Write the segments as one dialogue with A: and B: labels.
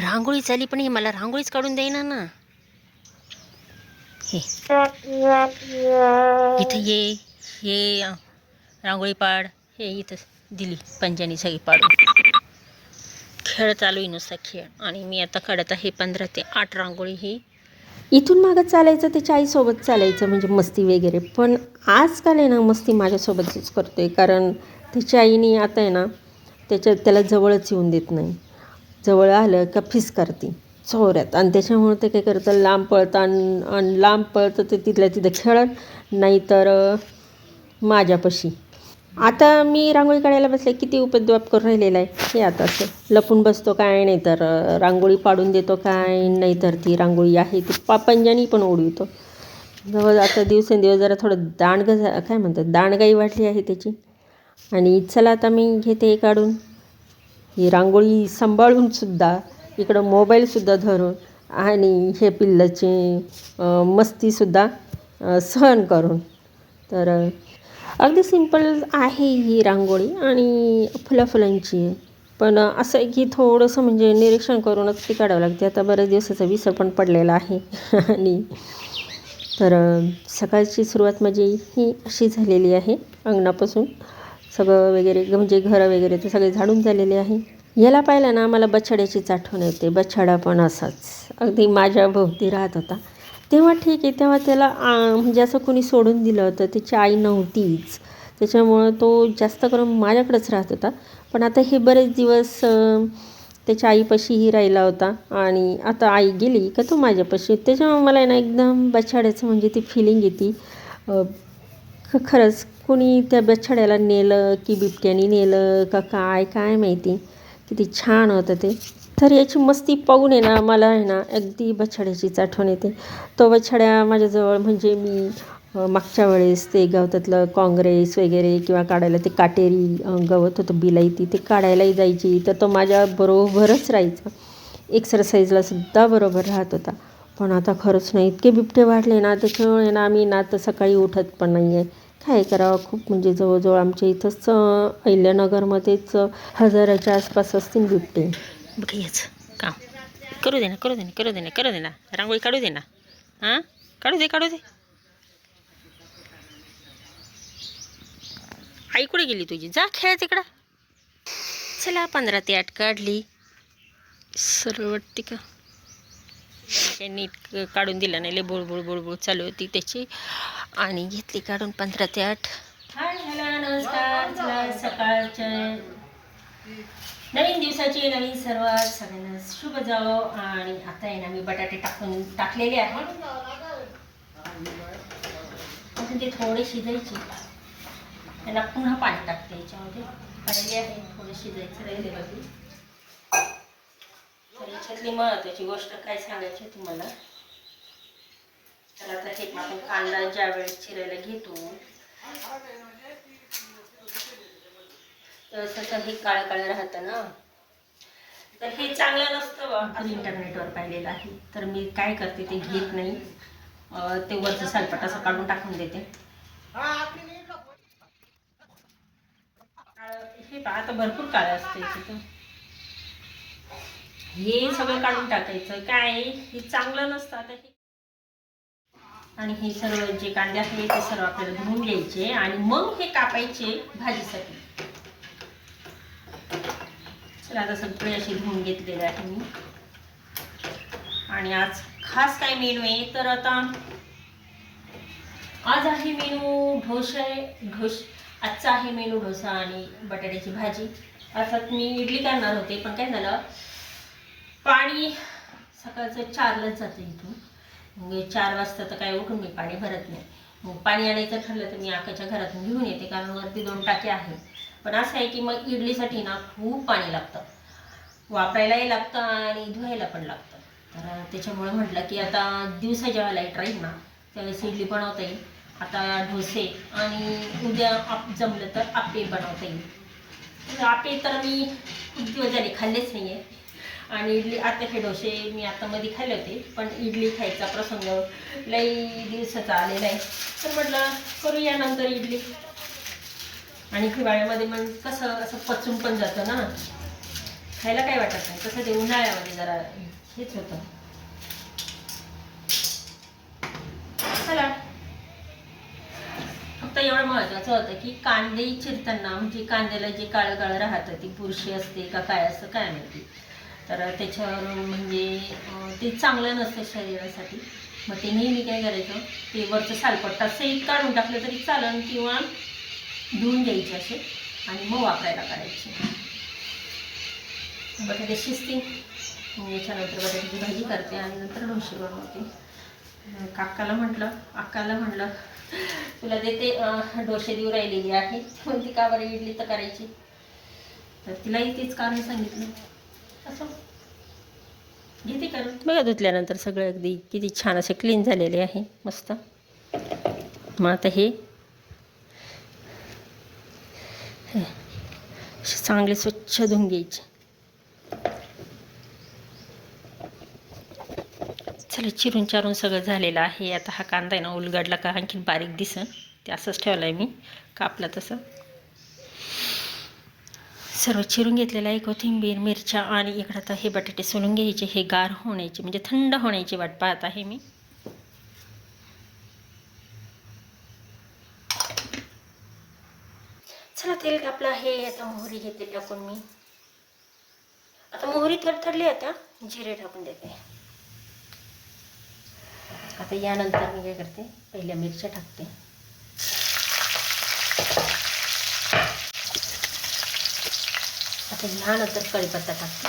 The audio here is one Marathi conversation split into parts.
A: रांगोळी झाली पण हे मला रांगोळीच काढून देईना ना. हे. इथं ये हे रांगोळी पाड. हे इथं दिली पंजानी सगळी पाडून. खेळ चालू आहे नुसता खेळ. आणि मी आता काढत आहे पंधरा ते आठ रांगोळी ही.
B: इथून मागं चालायचं त्याच्या आईसोबत चालायचं म्हणजे मस्ती वगैरे. पण आजकाल आहे ना मस्ती माझ्यासोबतच करतो आहे कारण त्याच्या आईने आता आहे ना त्याच्या त्याला जवळच येऊन देत नाही. जवळ आलं का फिस करते. चोऱ्यात आणि त्याच्यामुळे ते काय करतं लांब पळतं आणि आणि लांब पळतं ते तिथल्या तिथं खेळत नाहीतर तर माझ्यापाशी. आता मी रांगोळी काढायला बसले किती उपद्व्याप करून राहिलेला आहे. हे आता असं. लपून बसतो काय नाही तर रांगोळी पाडून देतो काय नाही तर ती रांगोळी आहे ती पापंजानी पण उडवितो. जवळ आता दिवसेंदिवस जरा थोडं दांडगं झा काय म्हणतात दांडगाई वाटली आहे त्याची. आणि चला आता मी घेते काढून. ही रांगोळी सांभाळून सुद्धा इकडं मोबाईलसुद्धा धरून आणि हे पिल्लाची मस्तीसुद्धा सहन करून. तर अगदी सिंपल आहे ही रांगोळी आणि फुलाफुलांची. आहे पण असं आहे की थोडंसं म्हणजे निरीक्षण करूनच ती काढावं लागते. आता बऱ्याच दिवसाचा विसर पण पडलेला आहे. आणि तर सकाळची सुरुवात माझी ही अशी झालेली आहे अंगणापासून. सगळं वगैरे म्हणजे घरं वगैरे ते सगळे झाडून झालेले आहे. याला पाहिलं ना मला बछड्याची आठवण येते. बछडा पण असाच. अगदी माझ्या भोवती राहत होता. तेव्हा ठीक आहे तेव्हा त्याला आ, म्हणजे असं कोणी सोडून दिलं होतं. त्याची आई नव्हतीच. त्याच्यामुळं तो जास्त करून माझ्याकडेच राहत होता. पण आता हे बरेच दिवस त्याच्या आईपाशीही राहिला होता. आणि आता आई गेली का तो माझ्यापाशी? त्याच्यामुळे मला आहे ना एकदम बछाड्याचं म्हणजे ती फिलिंग येते. ख खरंच कोणी त्या बछड्याला नेलं की बिबट्याने नेलं का काय काय माहिती? किती छान होतं ते. तर याची मस्ती पाहून आहे ना मला आहे ना अगदी बछड्याचीच आठवण येते. तो बछड्या माझ्याजवळ म्हणजे मी मागच्या वेळेस ते गवतातलं काँग्रेस वगैरे किंवा काढायला ते काटेरी गवत होतं बिलायती ते काढायलाही जायची. तर तो माझ्या बरोबरच राहायचा. एक्सरसाईजला सुद्धा बरोबर राहत होता. पण आता खरंच नाही इतके बिबटे वाढले ना त्याच्यामुळे ना आम्ही ना तर सकाळी उठत पण नाही आहे काय करावं खूप म्हणजे जवळजवळ आमच्या इथंच अहिल्यानगरमध्येच हजाराच्या आसपास असतील बिबटे.
A: बघ याच काम. करू दे ना करू दे ना करू दे ना करू दे ना. रांगोळी काढू दे ना. हां? काढू दे काढू दे. आई कुठे गेली तुझी? जा खेळ तिकडं. चला पंधरा ते आठ काढली. सरळ वाटते का? नीट काढून दिलं नाही लय बोळबोळ बुळबुळ चालू होती त्याची. आणि घेतली काढून पंधरा ते आठ. नमस्कार. चला सकाळच्या नवीन दिवसाची नवीन सर्वात सगळ्यांना शुभ जावो. आणि आता आहे ना मी बटाटे टाकून टाकलेले आहे अजून ते थोडे शिजायचे. त्याला पुन्हा पाणी टाकते याच्यामध्ये. पाहिले आहे थोडे शिजायचे राहिले बाकी. तर याच्यातली महत्वाची गोष्ट काय सांगायची तुम्हाला? तर आता हे आपण कांदा ज्या वेळेस चिरायला घेतो तर तसं हे काळं काळं राहतं ना. तर हे चांगलं नसतं आपण इंटरनेटवर पाहिलेलं आहे. तर मी काय करते ते घेत नाही. ते वरचं सालपट असं काढून टाकून देते. हे पहा आता भरपूर काळं असते तिथं. हे सगळं काढून टाकायचं. काय? हे चांगलं नसतं. आता हे आणि हे सर्व जे कांदे आहे ते सर्व आपल्याला धुवून घ्यायचे आणि मग हे कापायचे भाजीसाठी. चला आता सगळे असे धुवून घेतलेले आहे मी. आणि आज खास काय मेनू आहे? तर आता आज आहे मेनू ढोसे ढोस आजचा आहे मेनू डोसा आणि बटाट्याची भाजी. अर्थात मी इडली करणार होते पण काय झालं? पाणी सकाळचं चारलाच जातं इथून. मग चार वाजता तर काय उठून मी पाणी भरत नाही. मग पाणी आणायचं ठरलं तर मी आकाच्या घरातून घेऊन येते कारण वरती दोन टाके आहे पण असं आहे की मग इडलीसाठी ना खूप पाणी लागतं. वापरायलाही लागतं आणि धुवायला पण लागतं. तर त्याच्यामुळे म्हटलं की आता दिवसा जेव्हा लाइट राहील ना त्यावेळेस इडली बनवता येईल. आता डोसे आणि उद्या आप जमलं तर आपे बनवता येईल. तर तर मी खूप दिवस झाले खाल्लेच नाही आहे आणि इडली आत्याचे डोसे मी आता मध्ये खाल्ले होते पण इडली खायचा प्रसंग लई दिवसाचा आलेला आहे. तर म्हटलं करूया नंतर इडली. आणि हिवाळ्यामध्ये मग कसं असं पचून पण जातं ना. खायला काय वाटत नाही तसं ते उन्हाळ्यामध्ये जरा हेच होतं. चला. फक्त एवढं महत्वाचं होतं की कांदे चिरताना म्हणजे कांद्याला जे काळं काळं राहतं ती बुरशी असते का काय असतं काय माहिती. तर त्याच्यावर म्हणजे ते चांगलं नसतं शरीरासाठी. मग ते नेहमी काय करायचं ते वरचं सालपट्टा सहित काढून टाकलं तरी चालन किंवा धुवून घ्यायचे असे आणि मग वापरायला करायचे बटाटे शिजतील. याच्यानंतर बटाट्याची भाजी करते आणि नंतर डोसे बनवते. काकाला म्हटलं अक्काला म्हटलं तुला देते डोसे देऊ राहिलेली आहे म्हणते का बरं इडली तर करायची? तर तिलाही तेच कारण सांगितलं. असं. घेते करून. बघा धुतल्यानंतर सगळं अगदी किती छान असे क्लीन झालेले आहे मस्त. मग आता हे. चांगले स्वच्छ धुवून घ्यायचे. चला चिरून चारून सगळं झालेलं आहे. आता हा कांदा आहे ना उलगडला का आणखीन बारीक दिसन. ते असंच ठेवलं आहे मी कापला तसं. सर्व चिरून घेतलेलं आहे कोथिंबीर मिरच्या आणि इकडं आता हे बटाटे सोलून घ्यायचे हे गार होण्याचे म्हणजे थंड होण्याची वाट पाहत आहे मी. चला तेल आपलं आहे आता मोहरी घेते टाकून मी. आता मोहरी थरथरली आता जिरे टाकून देते. आता यानंतर मी काय करते पहिल्या मिरच्या टाकते. आता ह्यानंतर कढीपत्ता टाकते.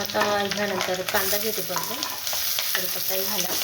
A: आता ह्यानंतर कांदा घेते परत कढीपत्ताही घाला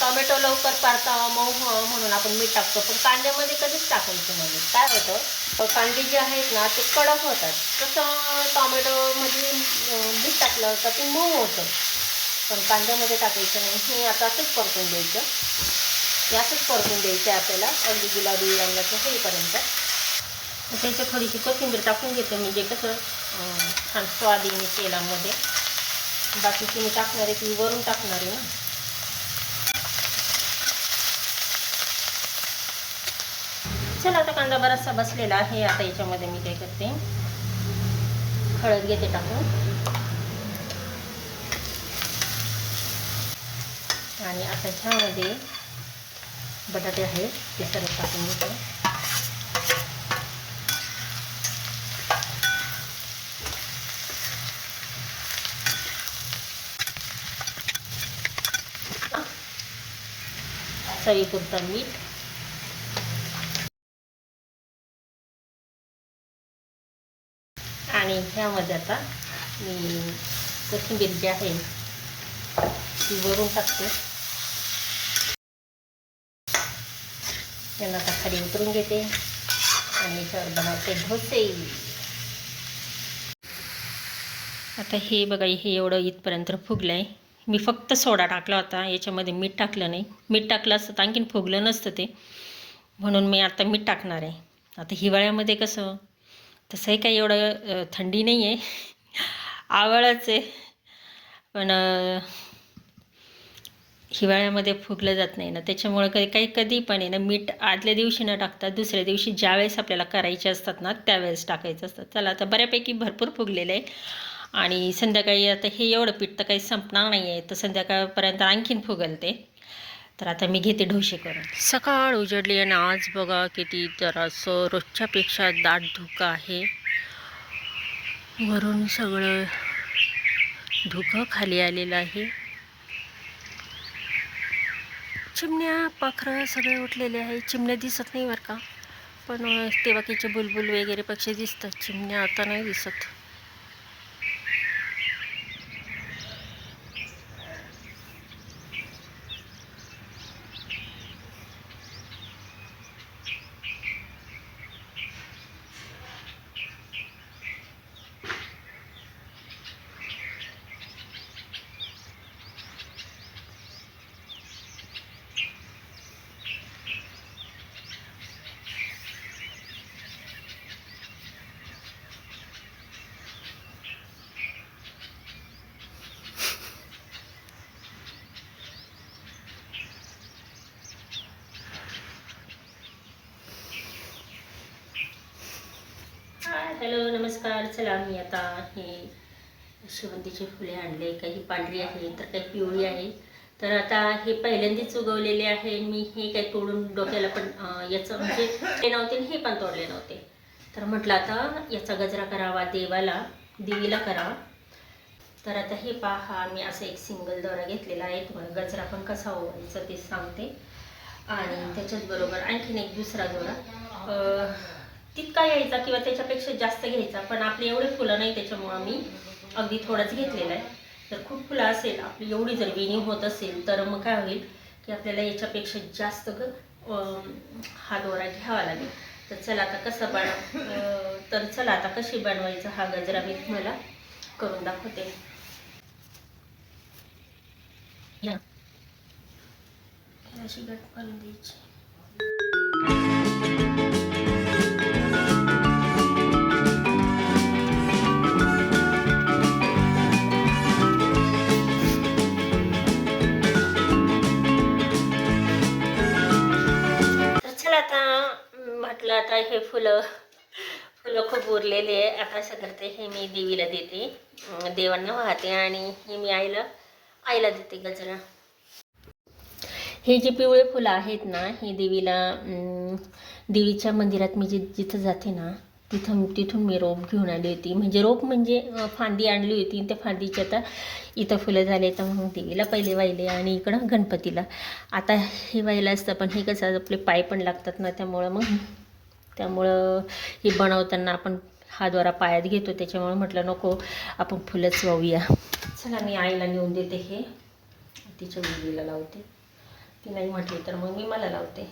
A: टोमॅटो लवकर पारता मऊ म्हणून आपण मीठ टाकतो. पण कांद्यामध्ये कधीच टाकायचं म्हणजे काय होतं? कांदे जे आहेत ना ते कडक होतात. तसं टोमॅटोमध्ये मीठ टाकलं तर ते मऊ होतं. पण कांद्यामध्ये टाकायचं नाही. हे आता असंच परतून द्यायचं हे असंच परतून द्यायचं आहे आपल्याला अगदी गुलाबी रंगाचं होईपर्यंत. त्याच्या त्याच्यात थोडीशी कोथिंबीर टाकून घेते म्हणजे कसं छान स्वाद येईल तेलामध्ये. बाकीची मी टाकणार आहे ती वरून टाकणार आहे ना. चला आता कांदा बराचसा बसलेला आहे आता याच्यामध्ये मी काय करते? हळद घेते टाकून. आणि आता ह्यामध्ये बटाटे आहेत ते सर्व टाकून घेते. चवीपुरतं मीठ. आणि ह्यामध्ये आता मी कोथिंबीर जी आहे ती वरून टाकते. त्यांना आता खाली उतरून घेते. आणि याच्यावर बनवते ढोसे. आता हे बघा हे एवढं इथपर्यंत फुगलं आहे मी फक्त सोडा टाकला होता याच्यामध्ये मीठ टाकलं नाही. मीठ टाकलं असतं तर आणखीन फुगलं नसतं ते. म्हणून मी आता मीठ टाकणार आहे. आता हिवाळ्यामध्ये कसं तसंही काही एवढं थंडी नाही आहे आवळच आहे. पण हिवाळ्यामध्ये फुगलं जात नाही ना. त्याच्यामुळं कधी काही कधी पण आहे ना मीठ आदल्या दिवशी न टाकता दुसऱ्या दिवशी ज्यावेळेस आपल्याला करायचे असतात ना त्यावेळेस टाकायचं असतं. चला आता बऱ्यापैकी भरपूर फुगलेलं आहे. आणि संध्याकाळी आता हे एवढं पीठ तर काही संपणार नाही आहे. तर संध्याकाळपर्यंत आणखीन फुगल ते तर आता मी घेते ढोसे करून. सकाळ उजडली आणि आज बघा किती जरासं रोजच्यापेक्षा दाट धुकं आहे. वरून सगळं धुकं खाली आलेलं आहे. चिमण्या पाखरं सगळे उठलेले आहे. चिमण्या दिसत नाही बरं का? पण ते बाकीचे बुलबुल वगैरे पक्षी दिसतात. चिमण्या आता नाही दिसत. नमस्कार चला मी आता हे शेवंतीचे फुले आणले. काही पांढरी आहे तर काही पिवळी आहे. तर आता हे पहिल्यांदाच उगवलेले आहे. मी हे काही तोडून डोक्याला पण याचं म्हणजे ते नव्हते आणि हे पण तोडले नव्हते. तर म्हटलं आता याचा गजरा करावा देवाला देवीला करावा तर आता हे पहा मी असं एक सिंगल दोरा घेतलेला आहे. तुम्हाला गजरा पण कसा ओवायचा ते सांगते. आणि त्याच्याच बरोबर आणखीन एक दुसरा दोरा. तितका यायचा किंवा त्याच्यापेक्षा जास्त घ्यायचा पण आपले एवढे फुलं नाही त्याच्यामुळं मी अगदी थोडंच घेतलेलं आहे. तर खूप फुलं असेल आपली एवढी जर विणी होत असेल तर मग काय होईल की आपल्याला याच्यापेक्षा जास्त ग हा दोरा घ्यावा लागेल. तर चला आता कसं बन तर चला आता कशी बनवायचं हा गजरा मी तुम्हाला करून दाखवते. अशी गट करून द्यायची. आता म्हटलं आता हे फुलं फुलं खूप उरलेले आहे. आता असं करते हे मी देवीला देते. देवांना वाहते आणि हे मी आईला आईला देते गजरा. हे जे पिवळे फुलं आहेत ना हे देवीला देवीच्या मंदिरात मी जे जिथं जाते ना तिथं तिथून मी रोप घेऊन आली होती. म्हणजे रोप म्हणजे फांदी आणली होती त्या फांदीची आता इथं फुलं झाले तर मग देवीला पहिले वाहिले आणि इकडं गणपतीला. आता हे व्हायला असतं पण हे कसं आपले पाय पण लागतात ना त्यामुळं मग त्यामुळं हे बनवताना आपण हाद्वारा पायात घेतो. त्याच्यामुळं म्हटलं नको आपण फुलंच वाहूया. चला मी आईला नेऊन देते हे. तिच्या मुलीला लावते. ती नाही म्हटली तर मग मी मला लावते.